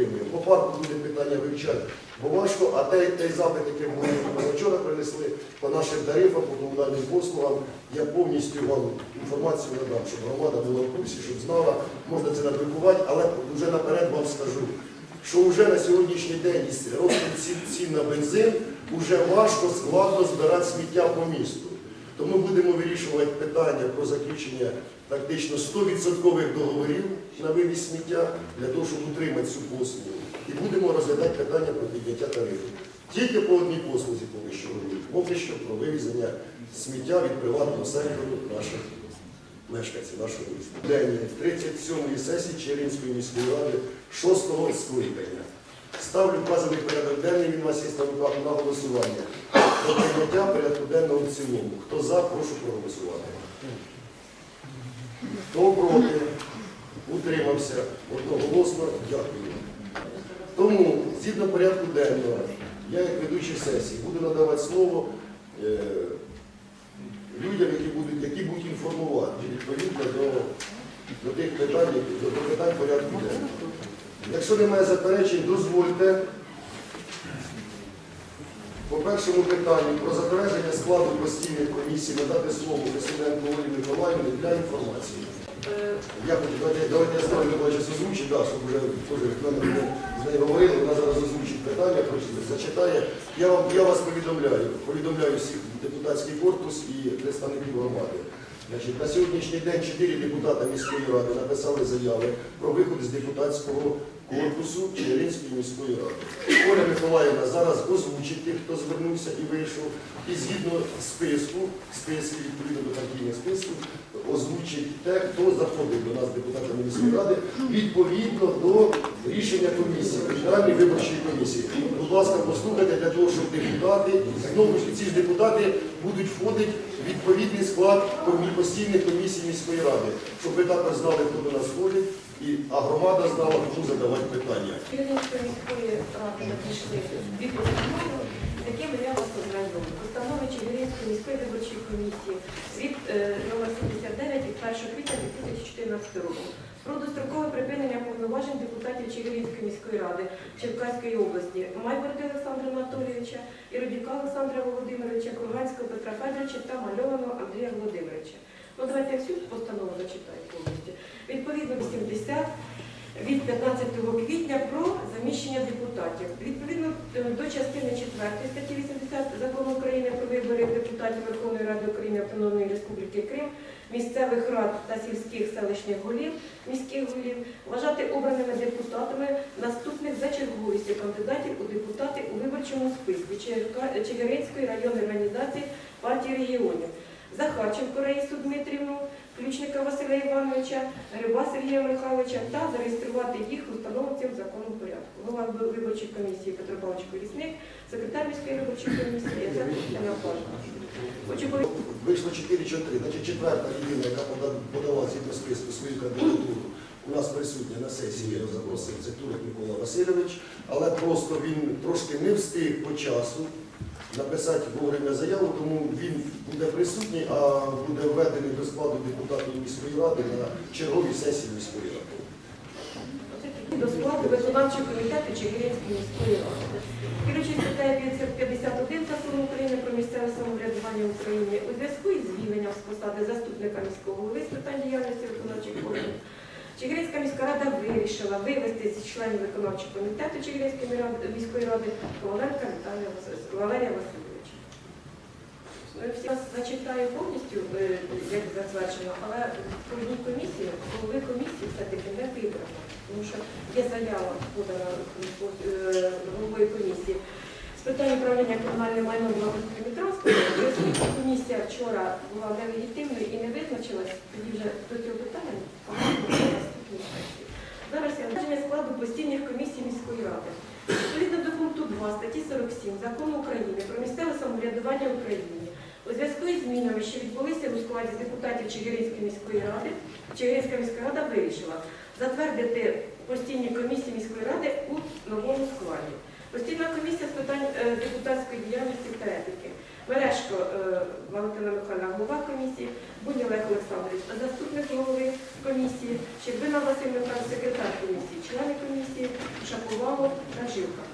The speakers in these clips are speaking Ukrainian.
підтримуємо. По парку буде питання вивчати, бо важко, а той, той запит, який ми вчора принесли по нашим тарифам, по комунальним послугам, я повністю вам інформацію надам, щоб громада була в курсі, щоб знала, можна це надрукувати, але вже наперед вам скажу, що вже на сьогоднішній день із ростом цін, на бензин вже важко, складно збирати сміття по місту. Тому будемо вирішувати питання про заключення практично 100% договорів на вивіз сміття для того, щоб утримати цю послугу. І будемо розглядати питання про підняття тарифів. Тільки по одній послузі поки що говорю. Поки що про вивезення сміття від приватного сектору наших мешканців нашого міста. День 37-ї сесії Чернівської міської ради 6-го скликання. Ставлю базовий порядок денний, він у вас є на руках на голосування. Про прийняття порядку денного в цілому. Хто за, прошу проголосувати. Хто проти? Утримався. Одноголосно дякую. Тому, згідно порядку денного, я як ведучий сесії буду надавати слово е, людям, які будуть, які будуть інформувати відповідно до, до тих питань, до, питань порядку денного. Якщо немає заперечень, дозвольте першому питанню про затвердження складу постійних комісій надати слово Василенко Олі Миколаївні для інформації. Е, Я хочу, давайте, давайте я ставлю бачу озвучить, да, щоб вже теж з нею говорили, вона зараз озвучить питання, зачитає. Я, вам, я вас повідомляю, повідомляю всіх депутатський корпус і представників громади. Значить, на сьогоднішній день чотири депутата міської ради написали заяви про виход з депутатського корпусу Чернівської міської ради. Оля Миколаївна зараз озвучить тих, хто звернувся і вийшов, і згідно списку, списків відповідно до партійних списків, озвучить те, хто заходить до нас депутатами міської ради, відповідно до рішення комісії, Центральної виборчої комісії. Будь ласка, послухайте для того, щоб депутати, знову ж ці ж депутати будуть входити в відповідний склад постійних комісій міської ради, щоб ви також знали, хто до нас входить, і, а громада знала, кому задавати питання. Чернігівської міської ради надійшли дві постанови, якими я вас познайомлю. Постанови Чернігівської міської виборчої комісії від е, номер 79 від 1 квітня 2014 року про дострокове припинення повноважень депутатів Чернігівської міської ради Черкаської області Майборди Олександра Анатолійовича, Іродюка Олександра Володимировича, Курганського Петра Федоровича та Мальованого Андрія Володимировича. Ну, давайте всю постанову зачитаю повністю. Відповідно 80 від 15 квітня про заміщення депутатів. Відповідно е, до частини 4 статті 80 Закону України про вибори депутатів Верховної Ради України Автономної Республіки Крим, місцевих рад та сільських селищних голів, міських голів, вважати обраними депутатами наступних за черговістю кандидатів у депутати у виборчому списку Чигиринської районної організації партії регіонів. Захарченко Раїсу Дмитрівну, Ключника Василя Івановича, Гриба Сергія Михайловича та зареєструвати їх у встановленому законом порядку. Голова виборчої комісії Петро Павлович Колісник, секретар міської виборчої комісії. Хочу повідомити, Вийшло 4 чи 3. Значить, четверта людина, яка пода- подала згідно списку свою кандидатуру, у нас присутня на сесії, я запросив, це Турик Микола Васильович, але просто він трошки не встиг по часу написати вовремя заяву, тому він буде присутній, а буде введений до складу депутатів міської ради на черговій сесії міської ради. до складу виконавчого комітету Чигиринської міської ради. Керуючи статтею 51 закону України про місцеве самоврядування в Україні у зв'язку із звільненням з посади заступника міського голови з питань діяльності виконавчих органів, Чигиринська міська рада вирішила вивести зі членів виконавчого комітету Чигиринської міської ради Коваленка Валерія Васильовича. Я всі вас зачитаю повністю, е, як затверджено, але в одній комісії, голови комісії все-таки не вибрано, тому що є заява подана е, головою комісії з питань управління комунальним майном благоустрою транспорту. Оскільки комісія вчора була нелегітимною і не визначилась, тоді вже до цього питання Зараз я визначення складу постійних комісій міської ради. Відповідно до пункту 2 статті 47 Закону України про місцеве самоврядування в Україні у зв'язку із змінами, що відбулися у складі депутатів Чигиринської міської ради, Чигиринська міська рада вирішила затвердити постійні комісії міської ради у новому складі. Постійна комісія з питань е, депутатської діяльності та етики. Мережко е, Валентина Михайловна, голова комісії, Будь Олег Олександрович, заступник голови комісії, Щербина Василь Михайлович, секретар комісії, члени комісії, Шаповало та Жилка.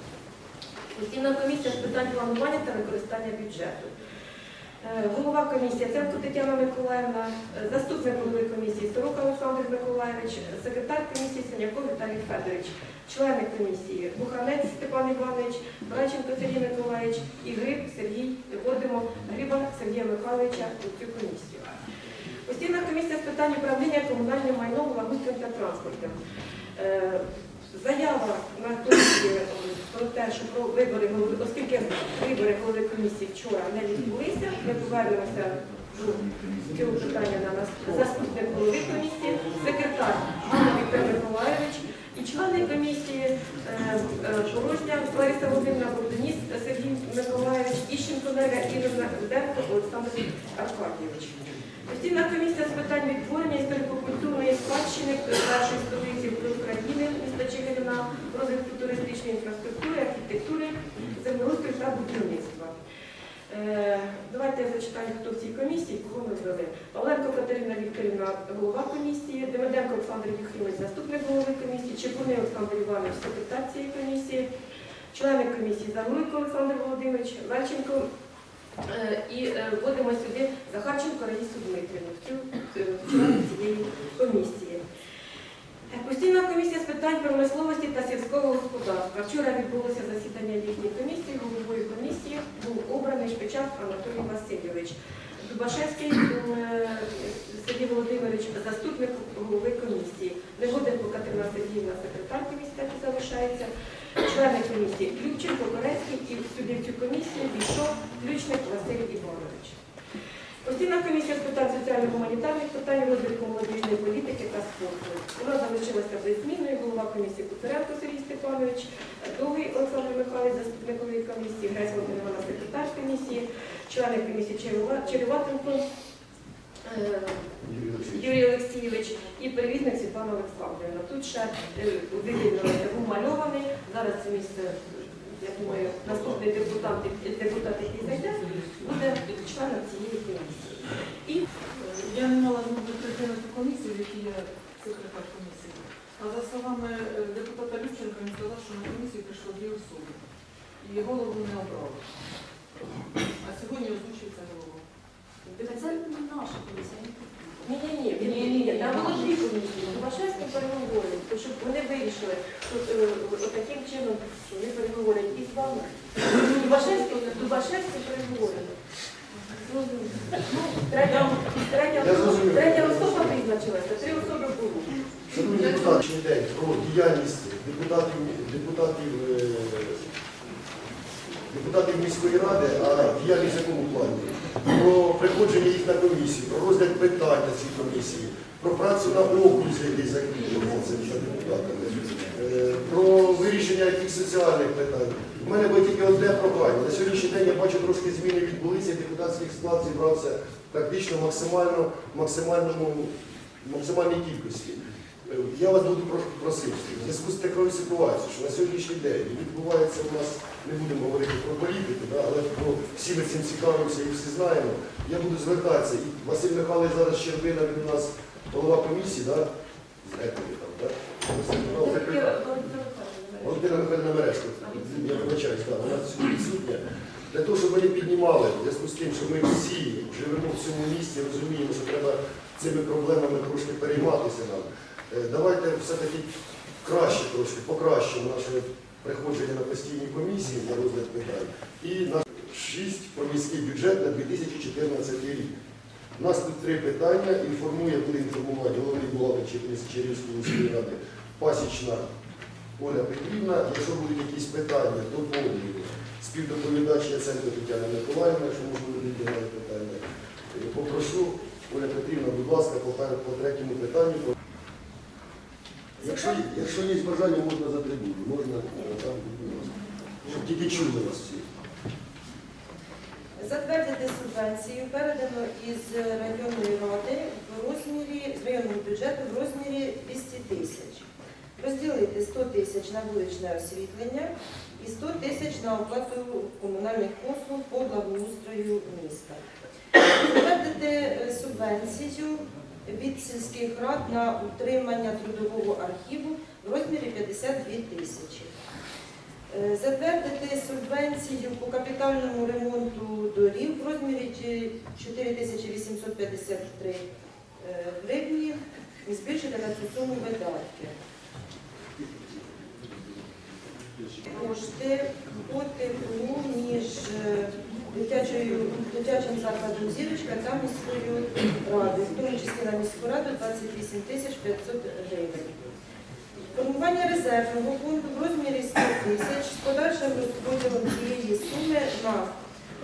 Постійна комісія з питань планування та використання бюджету. Е, Голова комісії Ценко Тетяна Миколаївна, е, заступник голови комісії Сорока Олександр Миколаївич, секретар комісії Синяков Віталій Федорович, члени комісії Буханець Степан Іванович, Брайченко Сергій Миколаївич і Гриб Сергій вводимо Гриба Сергія Михайловича у цю комісію. Постійна комісія з питань управління комунальним майном, благоустрою та транспортом. Е, Заява на комісії е, про те, що про вибори голови, оскільки вибори голови комісії вчора не відбулися, ми повернемося до цього питання на нас заступник голови комісії, секретар Анна Віктор Миколаєвич і члени комісії е, Порожня Лариса Володимирівна Богданіс, Сергій Миколаєвич, Іщенко Неля, Ірина Руденко, Олександр Аркадійович. Постійна комісія з питань відтворення історико-культурної спадщини першої столиці України міста Чигирина, розвитку туристичної інфраструктури, архітектури, землеустрою та будівництва. Е, Давайте я зачитаю, хто в цій комісії, кого ми ввели. Павленко Катерина Вікторівна, голова комісії, Демиденко Олександр Юхимович, заступник голови комісії, Чепурний Олександр Іванович, секретар цієї комісії, члени комісії Загоруйко Олександр Володимирович, Левченко І е, вводимо сюди Захарченко Раїсу Дмитрівну, в е, цієї комісії. Е, Постійна комісія з питань промисловості та сільського господарства. Вчора відбулося засідання їхньої комісії. Головою комісії був обраний Шпичак Анатолій Васильович. Дубашевський е, Сергій Володимирович, заступник голови комісії. Негоденко Катерина Сергіївна, секретар комісії, так і залишається. Члени комісії Ключенко, Корецький і в цю комісію війшов Ключник Іванович. Постійна комісія з питань соціально-гуманітарних питань розвитку молодіжної політики та спорту. Вона залишилася беззмінною. Голова комісії Куцаренко Сергій Степанович, Довгий Олександр Михайлович, заступник голови комісії, Грець Володимира, секретар комісії, члени комісії Черева- Череватенко, е, Юрій Олексійович. І перевізник Світлана Олександрівна. Тут ще е, виділилося був. Зараз це місце, я думаю, наступний депутат, депутат, який зайде, буде членом цієї комісії. І Я не мала прийти комісію, в якій я секретар комісії. А за словами е, депутата Любченка, він сказав, що на комісію прийшло дві особи. І голову не обрали. А сьогодні озвучується голова. Це не наша комісія. ні, ні, ні, ні, ні, ні, там було дві комісії. Дубашевська переговорить, то щоб вони вирішили, що е, таким чином вони переговорять і з вами. Дубашевський, Дубашевський переговорить. Ну, Третя, третя, третя особа визначилася, три особи було. Шановні депутати, день про діяльність депутатів, депутатів, е, депутатів міської ради, а діяльність в якому плані? Про приходження їх на комісію, про розгляд питань на цій комісії, про працю на окрузі, який закріплений за депутатами, е, про вирішення яких соціальних питань. У мене буде тільки одне прохання. На сьогоднішній день я бачу трошки зміни відбулися, депутатський склад зібрався практично максимальному, максимальній кількості. Я вас буду просити, в зв'язку з такою ситуацією, що на сьогоднішній день відбувається у нас, не будемо говорити про політику, да, але про всі ми цим цікавимося і всі знаємо. Я буду звертатися. І Василь Михайлович зараз Щербина, він у нас голова комісії, да? з етики там, да? Михайлович, секретар. Володимира Михайловна Мережко, я вибачаюсь, так, вона сьогодні відсутня. Для того, щоб вони піднімали, в зв'язку з тим, що ми всі живемо в цьому місті, розуміємо, що треба цими проблемами трошки перейматися нам. Е, Давайте все-таки краще трошки, покращимо наше приходження на постійні комісії на розгляд питань. І на 6 про міський бюджет на 2014 рік. У нас тут три питання. Інформує, буде інформувати головний бухгалтер Чернівської міської ради Пасічна Оля Петрівна. Якщо будуть якісь питання, доповнюю. Співдоповідач Яценко Тетяна Миколаївна, якщо можливо відповідати питання. Е, Попрошу Оля Петрівна, будь ласка, по третьому питанню. Якщо, якщо є бажання, можна за трибуну, можна е, там, щоб тільки чули вас всі. Затвердити субвенцію передано із районної ради в розмірі, з районного бюджету в розмірі 200 тисяч. Розділити 100 тисяч на вуличне освітлення і 100 тисяч на оплату комунальних послуг по благоустрою міста. Затвердити е, субвенцію від сільських рад на утримання трудового архіву в розмірі 52 тисячі. Е, Затвердити субвенцію по капітальному ремонту доріг в розмірі чи- 4853 е, гривні і збільшити на цю суму видатки. Кошти по теплу між е, дитячою, дитячим закладом «Зірочка» та міською радою, в тому числі на міську раду 28 тисяч 500 гривень. Формування резервного фонду в розмірі 100 тисяч з подальшим розподілом цієї суми на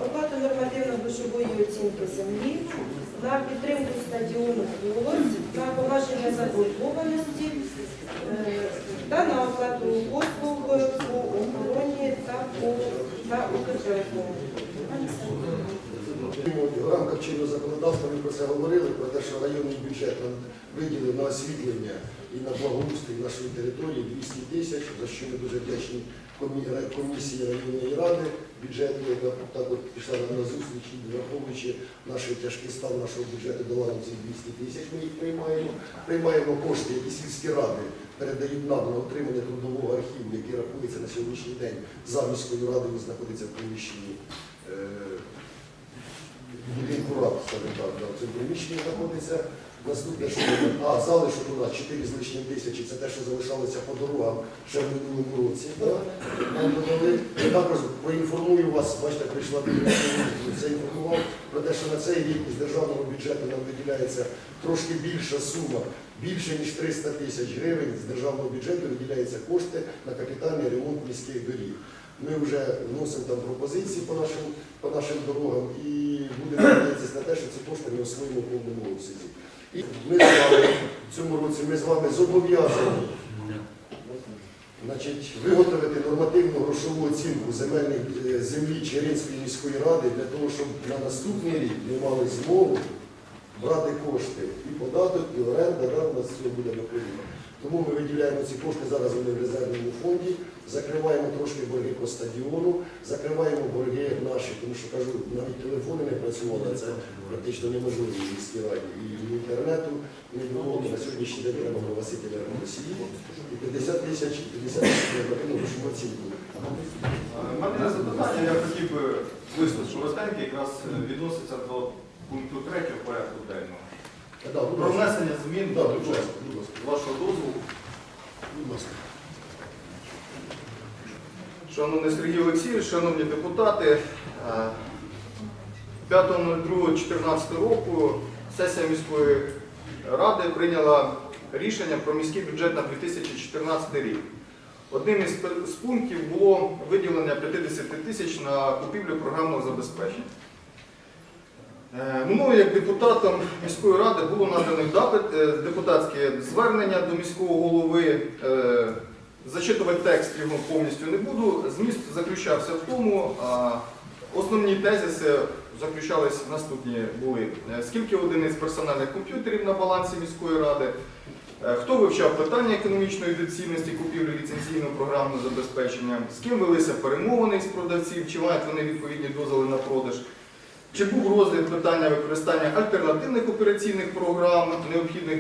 оплату нормативно-грошової оцінки землі, на підтримку стадіону «Колос», на погашення заборгованості е, та на оплату послуг по охороні В рамках чинного законодавства ми про це говорили, про те, що районний бюджет виділив на освітлення і на благоустрій нашої території 200 тисяч, за що ми дуже вдячні комісії районної ради бюджету, яка так от пішла на зустріч, враховуючи наш тяжкий стан нашого бюджету, дала ці 200 тисяч, ми їх приймаємо. Приймаємо кошти, які сільські ради передають нам на отримання трудового архіву, який рахується на сьогоднішній день за міською радою, знаходиться в приміщенні. е, будинку рад, скажімо так, в цьому приміщенні знаходиться. Наступне, що а залишок у нас 4 з лишнім тисячі, це те, що залишалося по дорогам ще в минулому році. Я також проінформую вас, бачите, прийшла це інформував про те, що на цей рік з державного бюджету нам виділяється трошки більша сума, більше ніж 300 тисяч гривень з державного бюджету виділяються кошти на капітальний ремонт міських доріг. Ми вже вносимо там пропозиції по нашим, по нашим дорогам і будемо надіятися на те, що ці кошти ми освоїмо в повному обсязі. І ми з вами в цьому році ми з вами зобов'язані виготовити нормативну грошову оцінку земельних е, землі Черинської міської ради для того, щоб на наступний рік ми мали змогу брати кошти і податок, і оренда, да, у нас все буде доходимо. Тому ми виділяємо ці кошти, зараз вони в резервному фонді, закриваємо трошки борги по стадіону, закриваємо борги наші, тому що кажу, навіть телефони не працювали, це практично неможливо в міській раді. І інтернету не було, на сьогоднішній день треба погасити енергоносії. І 50 тисяч, 50 тисяч нормативну грошову оцінку. У мене є запитання, я хотів би висловити, що Ростенки якраз е, відноситься до пункту 3 порядку денного. Да, будь Про ласка. внесення змін Да, до будь бюджету. ласка, будь ласка, вашого дозволу. будь ласка. Шановний Сергій Олексійович, шановні депутати, е, 5.02.14 року сесія міської ради прийняла рішення про міський бюджет на 2014 рік. Одним із пунктів було виділення 50 тисяч на купівлю програмного забезпечення. Е, Мною, як депутатом міської ради, було надано е, депутатське звернення до міського голови. Е, Зачитувати текст його повністю не буду. Зміст заключався в тому, основні тезиси заключались наступні були. Е, Скільки одиниць персональних комп'ютерів на балансі міської ради, Е, хто вивчав питання економічної доцільності купівлі ліцензійного програмного забезпечення, з ким велися перемовини з продавців, чи мають вони відповідні дозволи на продаж, чи був розгляд питання використання альтернативних операційних програм, необхідних